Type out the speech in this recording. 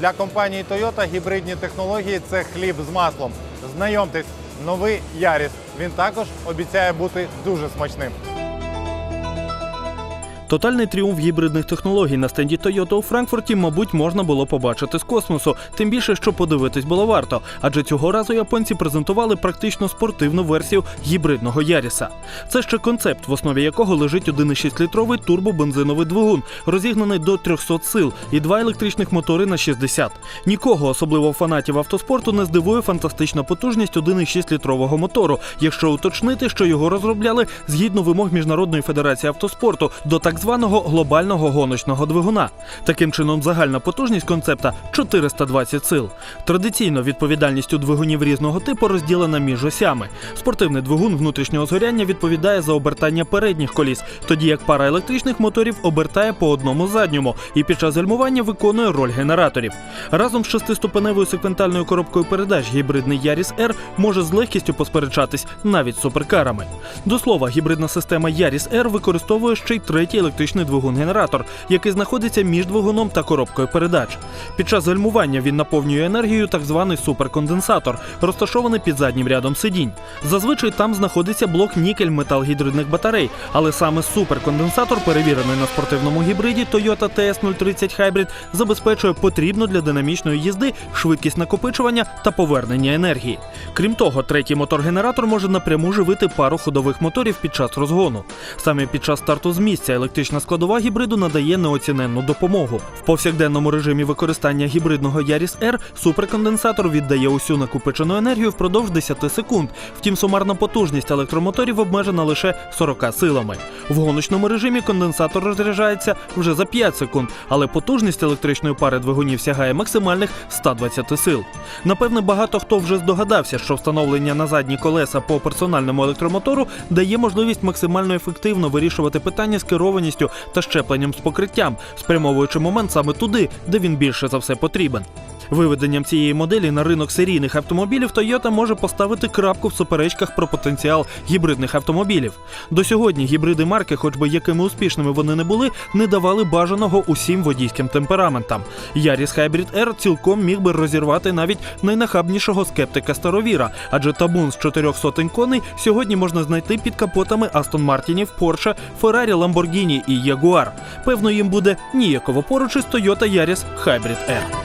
Для компанії Toyota гібридні технології це хліб з маслом. Знайомтесь, новий Яріс. Він також обіцяє бути дуже смачним. Тотальний тріумф гібридних технологій на стенді Toyota у Франкфурті, мабуть, можна було побачити з космосу. Тим більше, що подивитись було варто. Адже цього разу японці презентували практично спортивну версію гібридного Яріса. Це ще концепт, в основі якого лежить 1,6-літровий турбобензиновий двигун, розігнаний до 300 сил, і два електричних мотори на 60. Нікого, особливо фанатів автоспорту, не здивує фантастична потужність 1,6-літрового мотору, якщо уточнити, що його розробляли згідно вимог Міжнародної федерації автоспорту до так званого глобального гоночного двигуна. Таким чином, загальна потужність концепта 420 сил. Традиційно відповідальність у двигунів різного типу розділена між осями. Спортивний двигун внутрішнього згоряння відповідає за обертання передніх коліс, тоді як пара електричних моторів обертає по одному задньому і під час гальмування виконує роль генераторів. Разом з шестиступеневою секвентальною коробкою передач гібридний Yaris R може з легкістю посперечатись навіть з суперкарами. До слова, гібридна система Yaris R використовує ще й третій електричний двигун-генератор, який знаходиться між двигуном та коробкою передач. Під час гальмування він наповнює енергією так званий суперконденсатор, розташований під заднім рядом сидінь. Зазвичай там знаходиться блок нікель метал гідридних батарей, але саме суперконденсатор, перевірений на спортивному гібриді Toyota TS030 Hybrid, забезпечує потрібну для динамічної їзди швидкість накопичування та повернення енергії. Крім того, третій мотор-генератор може напряму живити пару ходових моторів під час розгону. Саме під час старту з місця електрична складова гібриду надає неоціненну допомогу. В повсякденному режимі використання гібридного Yaris R суперконденсатор віддає усю накопичену енергію впродовж 10 секунд. Втім, сумарна потужність електромоторів обмежена лише 40 силами. В гоночному режимі конденсатор розряджається вже за 5 секунд, але потужність електричної пари двигунів сягає максимальних 120 сил. Напевне, багато хто вже здогадався, що встановлення на задні колеса по персональному електромотору дає можливість максимально ефективно вирішувати питання з керованістю та щепленням з покриттям, спрямовуючи момент саме туди, де він більше за все потрібен. Виведенням цієї моделі на ринок серійних автомобілів Toyota може поставити крапку в суперечках про потенціал гібридних автомобілів. До сьогодні гібриди марки, хоч би якими успішними вони не були, не давали бажаного усім водійським темпераментам. Yaris Hybrid R цілком міг би розірвати навіть найнахабнішого скептика старовіра, адже табун з чотирьох сотень коней сьогодні можна знайти під капотами Aston Мартінів, Porsche, Ferrari, Lamborghini і Jaguar. Певно, їм буде ніяково поруч із Toyota Yaris Hybrid R.